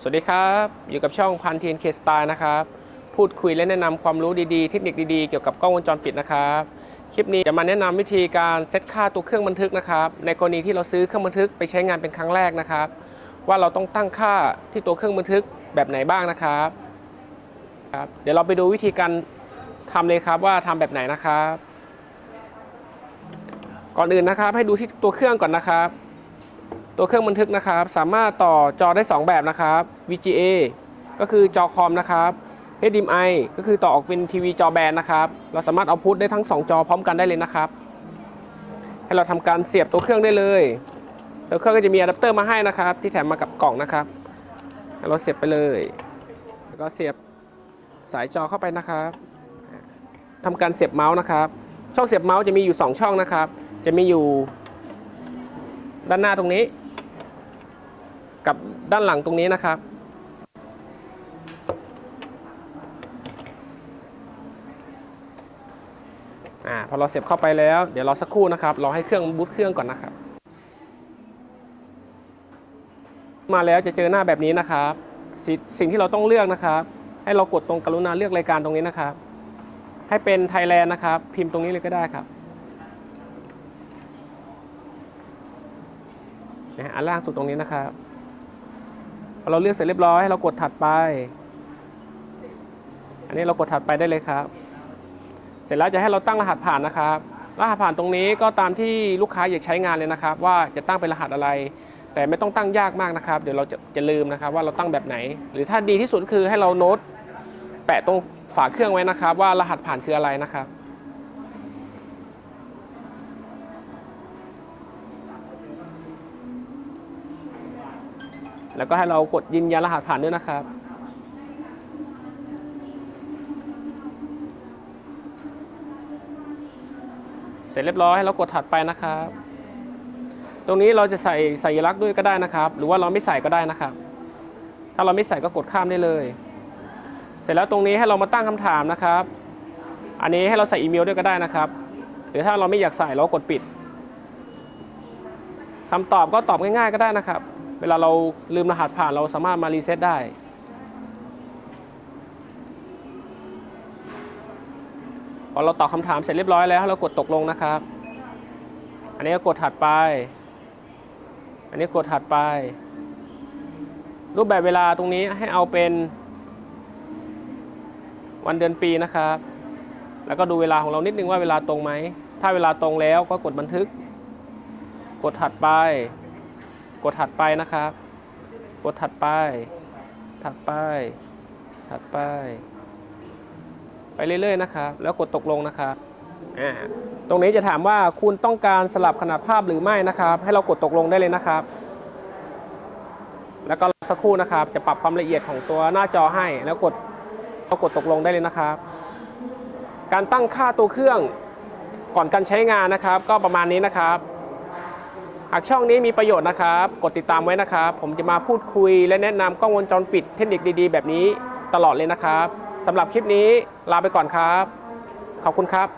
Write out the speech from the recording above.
สวัสดีครับ อยู่กับช่องพันทีนเคสตาร์นะครับ พูดคุยและแนะนำความรู้ดีๆ เทคนิคดีๆ เกี่ยวกับกล้องวงจรปิดนะครับ คลิปนี้จะมาแนะนำวิธีการเซตค่าตัวเครื่องบันทึกนะครับ ในกรณีที่เราซื้อเครื่องบันทึกไปใช้งานเป็นครั้งแรกนะครับ ว่าเราต้องตั้งค่าที่ตัวเครื่องบันทึกแบบไหนบ้างนะครับครับ เดี๋ยวเราไปดูวิธีการทำเลยครับว่าทำแบบไหนนะครับ ก่อนอื่นนะครับ ให้ดูที่ตัวเครื่องก่อนนะครับ ตัวเครื่องบันทึกนะครับ สามารถต่อจอได้ 2 แบบนะครับ VGA ก็คือจอคอมนะครับ HDMI ก็คือต่อออกเป็นทีวีจอแบนนะครับ เราสามารถเอาพุทได้ทั้ง 2 จอพร้อมกันได้เลยนะครับ ให้เราทำการเสียบตัวเครื่องได้เลย ตัวเครื่องก็จะมีอะแดปเตอร์มาให้นะครับ ที่แถมมากับกล่องนะครับให้เราเสียบไปเลย แล้วก็เสียบสายจอเข้าไปนะครับทำการเสียบเมาส์นะครับ ช่องเสียบเมาส์จะมีอยู่ 2 ช่องนะครับ จะมีอยู่ ด้านหน้าตรงนี้ กับด้านหลังตรงนี้นะครับ อ่าพอเราเสียบเข้าไปแล้ว เดี๋ยวรอสักครู่นะครับรอให้เครื่องบูตเครื่องก่อนนะครับ มาแล้วจะเจอหน้าแบบนี้นะครับสสิ่งที่เราต้องเลือกนะครับ ให้เรากดตรงกรุณาเลือกรายการตรงนี้นะครับ ให้เป็นไทยแลนด์นะครับ พิมพ์ตรงนี้เลยก็ได้ครับ นะอันล่างสุดตรงนี้นะครับพอเราเลือกเสร็จเรียบร้อยให้เรากดถัดไป อันนี้เรากดถัดไปได้เลยครับ เสร็จแล้วจะให้เราตั้งรหัสผ่านนะครับรหัสผ่านตรงนี้ก็ตามที่ลูกค้าอยากใช้งานเลยนะครับ ว่าจะตั้งเป็นรหัสอะไร แต่ไม่ต้องตั้งยากมากนะครับ เดี๋ยวเราจะจะลืมนะครับ ว่าเราตั้งแบบไหน หรือถ้าดีที่สุดคือให้เราโน้ตแปะตรงฝาเครื่องไว้นะครับ ว่ารหัสผ่านคืออะไรนะครับ แล้วก็ให้เรากดยืนยันรหัสผ่านด้วยนะครับ เสร็จเรียบร้อยให้เรากดถัดไปนะครับ ตรงนี้เราจะใส่สัญลักษณ์ด้วยก็ได้นะครับ หรือว่าเราไม่ใส่ก็ได้นะครับ ถ้าเราไม่ใส่ก็กดข้ามได้เลย เสร็จแล้วตรงนี้ให้เรามาตั้งคำถามนะครับ อันนี้ให้เราใส่อีเมลด้วยก็ได้นะครับ หรือถ้าเราไม่อยากใส่เราก็กดปิดคำตอบก็ตอบง่ายๆก็ได้นะครับ เวลาเราลืมรหัสผ่านเราสามารถมารีเซ็ตได้ พอเราตอบคำถามเสร็จเรียบร้อยแล้วเรากดตกลงนะครับ อันนี้ก็กดถัดไป อันนี้กดถัดไป รูปแบบเวลาตรงนี้ให้เอาเป็น วันเดือนปีนะครับ แล้วก็ดูเวลาของเรานิดนึงว่าเวลาตรงไหม ถ้าเวลาตรงแล้วก็กดบันทึก กดถัดไป ดถัดไปนะครับ กดถัดไป ถัดไป ถัดไป ไปเรื่อยๆนะครับ แล้วกดตกลงนะครับอ่าตรงนี้จะถามว่าคุณต้องการสลับขนาดภาพหรือไม่นะครับ ให้เรากดตกลงได้เลยนะครับ แล้วก็สักครู่นะครับ จะปรับความละเอียดของตัวหน้าจอให้ แล้วกดเรากดตกลงได้เลยนะครับ การตั้งค่าตัวเครื่องก่อนการใช้งานนะครับ ก็ประมาณนี้นะครับ หากช่องนี้มีประโยชน์นะครับ กดติดตามไว้นะครับ ผมจะมาพูดคุยและแนะนำกล้องวงจรปิดเทคนิคดีๆ แบบนี้ตลอดเลยนะครับสำหรับคลิปนี้ลาไปก่อนครับ ขอบคุณครับ